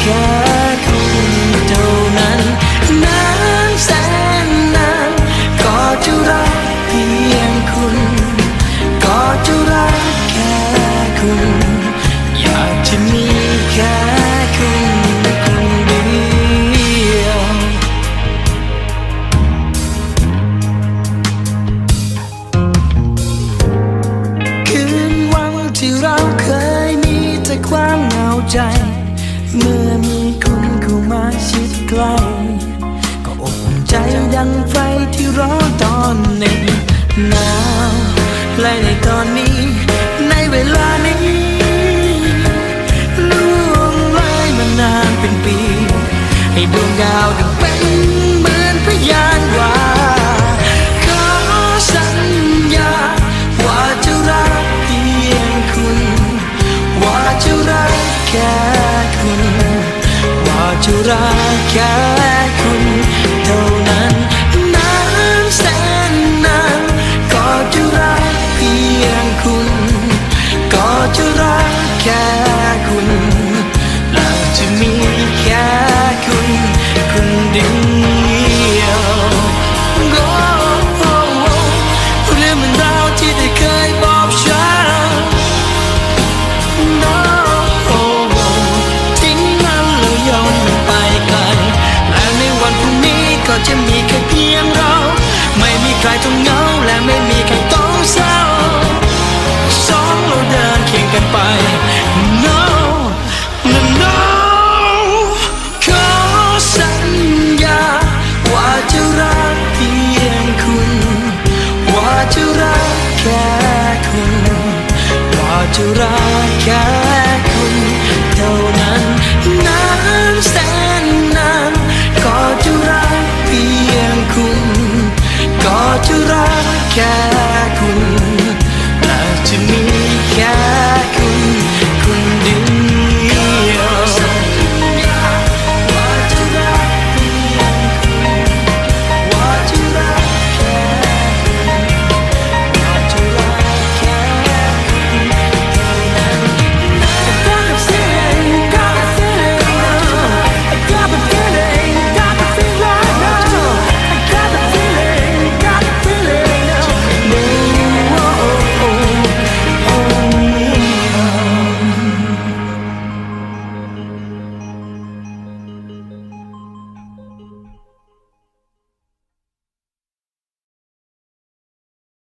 แค่คุณเท่านั้นนะ เมื่อมีคุณเข้ามาชิดใกล้ก็อบอุ่ใจยังไฟที่ร้อนตอนหนึ่หนาวและในตอนนี้ ในเวลานี้ล่วงเลยมานานเป็นปี จะรักแค่ แค่คนณรอจะรักแค่